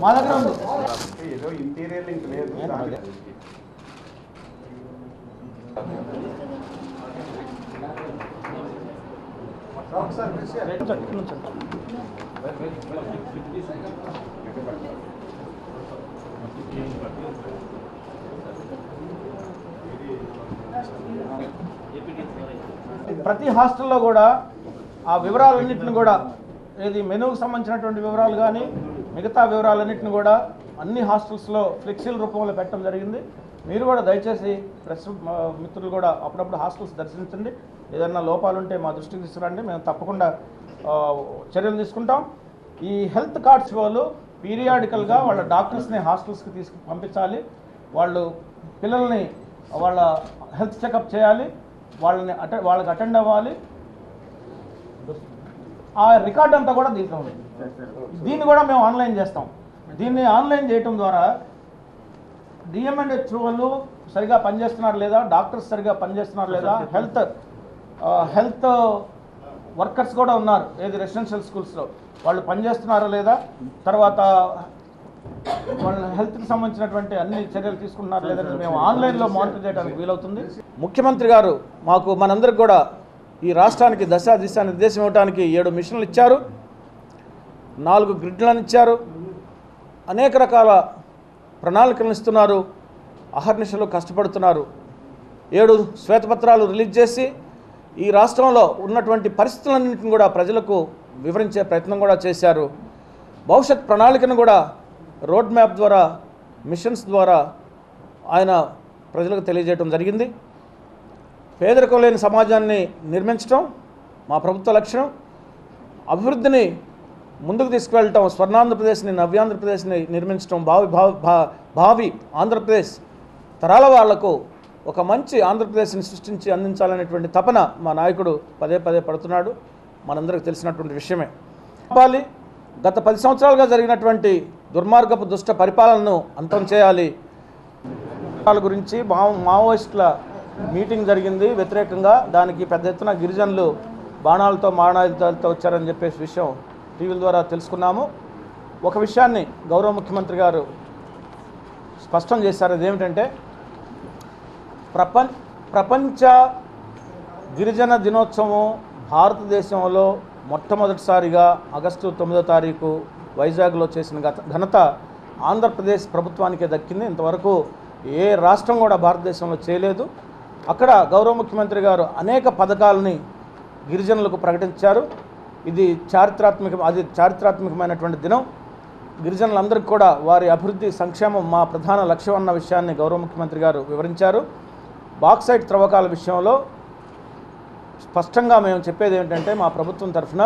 మా దగ్గర ఉంది. ఏదో ఇంటీరియర్ లింక్ లేదు. ప్రతి హాస్టల్లో కూడా ఆ వివరాలన్నింటిని కూడా ఏది మెనూకి సంబంధించినటువంటి వివరాలు కానీ మిగతా వివరాలన్నింటిని కూడా అన్ని హాస్టల్స్లో ఫ్లెక్సీల రూపంలో పెట్టడం జరిగింది. మీరు కూడా దయచేసి ప్రెస్ మిత్రులు కూడా అప్పుడప్పుడు హాస్టల్స్ దర్శించండి. ఏదైనా లోపాలు ఉంటే మా దృష్టికి తీసుకురండి. మేము తప్పకుండా చర్యలు తీసుకుంటాం. ఈ హెల్త్ కార్డ్స్ వాళ్ళు పీరియాడికల్గా వాళ్ళ డాక్టర్స్ని హాస్టల్స్కి తీసుకు పంపించాలి. వాళ్ళు పిల్లల్ని వాళ్ళ హెల్త్ చెకప్ చేయాలి. వాళ్ళని అట వాళ్ళకి అటెండ్ అవ్వాలి. ఆ రికార్డ్ అంతా కూడా దీంట్లో ఉంది. దీన్ని కూడా మేము ఆన్లైన్ చేస్తాం. దీన్ని ఆన్లైన్ చేయటం ద్వారా డిఎంఎండ్ వాళ్ళు సరిగా పనిచేస్తున్నారు లేదా? డాక్టర్స్ సరిగా పనిచేస్తున్నారు లేదా? హెల్త్ హెల్త్ వర్కర్స్ కూడా ఉన్నారు. ఏది? రెసిడెన్షియల్ స్కూల్స్లో. వాళ్ళు పనిచేస్తున్నారా లేదా? తర్వాత వాళ్ళ హెల్త్కి సంబంధించినటువంటి అన్ని చర్యలు తీసుకుంటున్నారు లేదని మేము ఆన్లైన్లో మానిటర్ చేయడానికి వీలవుతుంది. ముఖ్యమంత్రి గారు మాకు మనందరికి కూడా ఈ రాష్ట్రానికి దశ దిశ నిర్దేశం ఇవ్వడానికి ఏడు మిషన్లు ఇచ్చారు. నాలుగు గ్రిడ్లను ఇచ్చారు. అనేక రకాల ప్రణాళికలను ఇస్తున్నారు. అహర్నిశలు కష్టపడుతున్నారు. ఏడు శ్వేతపత్రాలు రిలీజ్ చేసి ఈ రాష్ట్రంలో ఉన్నటువంటి పరిస్థితులన్నింటిని కూడా ప్రజలకు వివరించే ప్రయత్నం కూడా చేశారు. భవిష్యత్ ప్రణాళికను కూడా రోడ్ మ్యాప్ ద్వారా మిషన్స్ ద్వారా ఆయన ప్రజలకు తెలియజేయడం జరిగింది. పేదరికం లేని సమాజాన్ని నిర్మించడం మా ప్రభుత్వ లక్ష్యం. అభివృద్ధిని ముందుకు తీసుకువెళ్ళటం స్వర్ణాంధ్రప్రదేశ్ని నవ్యాంధ్రప్రదేశ్ని నిర్మించడం భావి భావి భా- భావి ఆంధ్రప్రదేశ్ తరాల వాళ్ళకు ఒక మంచి ఆంధ్రప్రదేశ్ని సృష్టించి అందించాలనేటువంటి తపన మా నాయకుడు పదే పదే పడుతున్నాడు. మనందరికి తెలిసినటువంటి విషయమే. చెప్పాలి గత పది సంవత్సరాలుగా జరిగినటువంటి దుర్మార్గపు దుష్ట పరిపాలనను అంతం చేయాలి. గురించి మావోయిస్టుల మీటింగ్ జరిగింది. వ్యతిరేకంగా దానికి పెద్ద ఎత్తున గిరిజనులు బాణాలతో మారణాయుధాలతో వచ్చారని చెప్పేసి విషయం టీవీల ద్వారా తెలుసుకున్నాము. ఒక విషయాన్ని గౌరవ ముఖ్యమంత్రి గారు స్పష్టం చేశారు. అదేమిటంటే ప్రపంచ ప్రపంచ గిరిజన దినోత్సవం భారతదేశంలో మొట్టమొదటిసారిగా ఆగస్టు తొమ్మిదో తారీఖు వైజాగ్లో చేసిన గత ఘనత ఆంధ్రప్రదేశ్ ప్రభుత్వానికే దక్కింది. ఇంతవరకు ఏ రాష్ట్రం కూడా భారతదేశంలో చేయలేదు. అక్కడ గౌరవ ముఖ్యమంత్రి గారు అనేక పథకాలని గిరిజనులకు ప్రకటించారు. ఇది చారిత్రాత్మక అది చారిత్రాత్మకమైనటువంటి దినం. గిరిజనులందరికీ కూడా వారి అభివృద్ధి సంక్షేమం మా ప్రధాన లక్ష్యం అన్న విషయాన్ని గౌరవ ముఖ్యమంత్రి గారు వివరించారు. బాక్సైట్ త్రవ్వకాల విషయంలో స్పష్టంగా మేము చెప్పేది ఏంటంటే మా ప్రభుత్వం తరఫున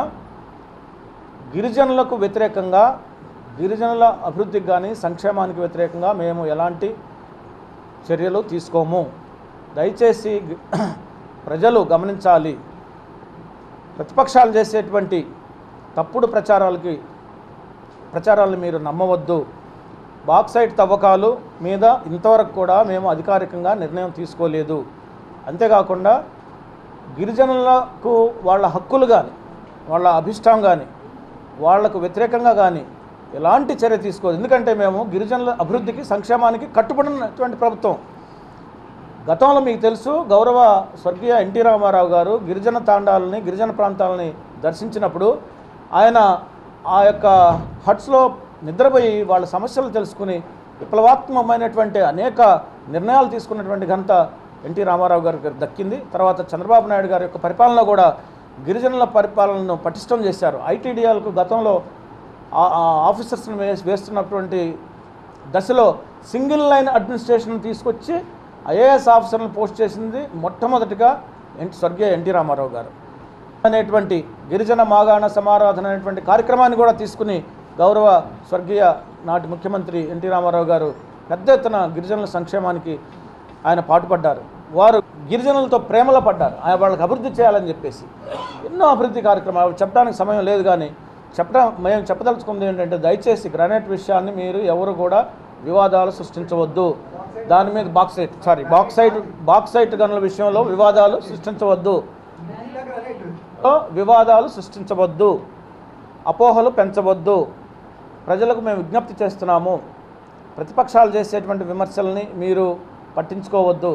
గిరిజనులకు వ్యతిరేకంగా గిరిజనుల అభివృద్ధికి కానీ సంక్షేమానికి వ్యతిరేకంగా మేము ఎలాంటి చర్యలు తీసుకోము. దయచేసి ప్రజలు గమనించాలి. ప్రతిపక్షాలు చేసేటువంటి తప్పుడు ప్రచారాలకి ప్రచారాలను మీరు నమ్మవద్దు. బాక్సైడ్ తవ్వకాలు మీద ఇంతవరకు కూడా మేము అధికారికంగా నిర్ణయం తీసుకోలేదు. అంతేకాకుండా గిరిజనులకు వాళ్ళ హక్కులు కానీ వాళ్ళ అభిష్టం కానీ వాళ్ళకు వ్యతిరేకంగా కానీ ఎలాంటి చర్య తీసుకోదు ఎందుకంటే మేము గిరిజనుల అభివృద్ధికి సంక్షేమానికి కట్టుబడినటువంటి ప్రభుత్వం. గతంలో మీకు తెలుసు గౌరవ స్వర్గీయ ఎన్టీ రామారావు గారు గిరిజన తాండాలని గిరిజన ప్రాంతాలని దర్శించినప్పుడు ఆయన ఆ యొక్క హట్స్లో నిద్రపోయి వాళ్ళ సమస్యలు తెలుసుకుని విప్లవాత్మకమైనటువంటి అనేక నిర్ణయాలు తీసుకున్నటువంటి ఘనత ఎన్టీ రామారావు గారికి దక్కింది. తర్వాత చంద్రబాబు నాయుడు గారి యొక్క పరిపాలన కూడా గిరిజనుల పరిపాలనను పటిష్టం చేశారు. ఐటీడీఆర్కు గతంలో ఆ- ఆఫీసర్స్ని వేస్తున్నటువంటి దశలో సింగిల్ లైన్ అడ్మినిస్ట్రేషన్ తీసుకొచ్చి ఐఏఎస్ ఆఫీసర్లను పోస్ట్ చేసింది మొట్టమొదటిగా ఎన్ స్వర్గీయ ఎన్టీ రామారావు గారు. అనేటువంటి గిరిజన మాగాణ సమారాధన అనేటువంటి కార్యక్రమాన్ని కూడా తీసుకుని గౌరవ స్వర్గీయ నాటి ముఖ్యమంత్రి ఎన్టీ రామారావు గారు పెద్ద ఎత్తున గిరిజనుల సంక్షేమానికి ఆయన పాటుపడ్డారు. వారు గిరిజనులతో ప్రేమలో పడ్డారు. ఆయన వాళ్ళకి అభివృద్ధి చేయాలని చెప్పేసి. ఎన్నో అభివృద్ధి కార్యక్రమాలు. చెప్పడానికి సమయం లేదు కానీ చెప్పడం మేము చెప్పదలుచుకుంది ఏంటంటే దయచేసి గ్రానైట్ విషయాన్ని మీరు ఎవరు కూడా వివాదాలు సృష్టించవద్దు. దాని మీద బాక్సైట్ సారీ బాక్సైట్ బాక్సైట్ గనుల విషయంలో వివాదాలు సృష్టించవద్దు. వివాదాలు సృష్టించవద్దు. అపోహలు పెంచవద్దు. ప్రజలకు మేము విజ్ఞప్తి చేస్తున్నాము. ప్రతిపక్షాలు చేసేటువంటి విమర్శల్ని మీరు పట్టించుకోవద్దు.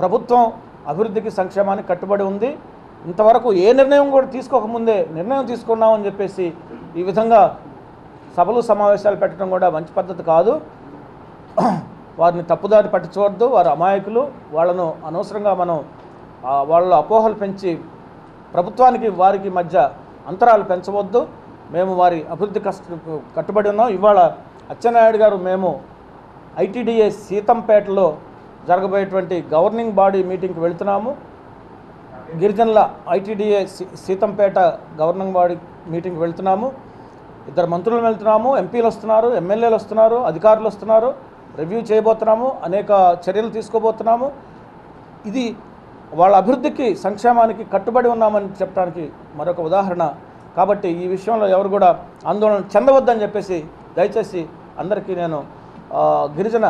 ప్రభుత్వం అభివృద్ధికి సంక్షేమానికి కట్టుబడి ఉంది. ఇంతవరకు ఏ నిర్ణయం కూడా తీసుకోకముందే నిర్ణయం తీసుకున్నామని చెప్పేసి ఈ విధంగా సభలు సమావేశాలు పెట్టడం కూడా మంచి పద్ధతి కాదు. వారిని తప్పుదారి పట్టించవద్దు వారు అమాయకులు వాళ్ళను అనవసరంగా మనం వాళ్ళ అపోహలు పెంచి ప్రభుత్వానికి వారికి మధ్య అంతరాలు పెంచవద్దు. మేము వారి అభివృద్ధి కష్ట కట్టుబడి ఉన్నాం. ఇవాళ అచ్చెన్నాయుడు గారు మేము ఐటీడీఏ సీతంపేటలో జరగబోయేటువంటి గవర్నింగ్ బాడీ మీటింగ్కి వెళ్తున్నాము. గిరిజనుల ఐటీడీఏ సీ- సీతంపేట గవర్నింగ్ బాడీ మీటింగ్కి వెళ్తున్నాము. ఇద్దరు మంత్రులు వెళ్తున్నాము. ఎంపీలు వస్తున్నారు ఎమ్మెల్యేలు వస్తున్నారు అధికారులు వస్తున్నారు. రివ్యూ చేయబోతున్నాము అనేక చర్యలు తీసుకోబోతున్నాము. ఇది వాళ్ళ అభివృద్ధికి సంక్షేమానికి కట్టుబడి ఉన్నామని చెప్పడానికి మరొక ఉదాహరణ. కాబట్టి ఈ విషయంలో ఎవరు కూడా ఆందోళన చెందవద్దని చెప్పేసి దయచేసి అందరికీ నేను గిరిజన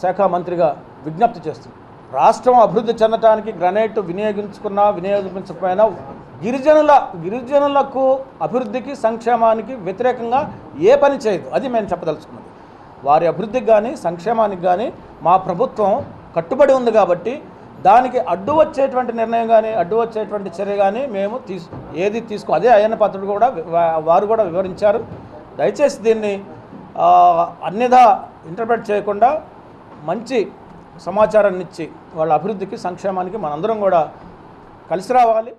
శాఖ మంత్రిగా విజ్ఞప్తి చేస్తున్నాను. రాష్ట్రం అభివృద్ధి చెందటానికి గ్రనైట్ వినియోగించుకున్నా వినియోగించకపోయినా గిరిజనుల గిరిజనులకు అభివృద్ధికి సంక్షేమానికి వ్యతిరేకంగా ఏ పని చేయదు. అది మేము చెప్పదలుచుకున్నది. వారి అభివృద్ధికి కానీ సంక్షేమానికి కానీ మా ప్రభుత్వం కట్టుబడి ఉంది కాబట్టి దానికి అడ్డు వచ్చేటువంటి నిర్ణయం కానీ అడ్డు వచ్చేటువంటి చర్య కానీ మేము తీసు ఏది తీసుకో అదే అయ్యన్న పత్రుడు కూడా వారు కూడా వివరించారు. దయచేసి దీన్ని ఆ, అన్యథా ఇంటర్ప్రెట్ చేయకుండా మంచి సమాచారాన్ని ఇచ్చి వాళ్ళ అభివృద్ధికి సంక్షేమానికి మనందరం కూడా కలిసి రావాలి.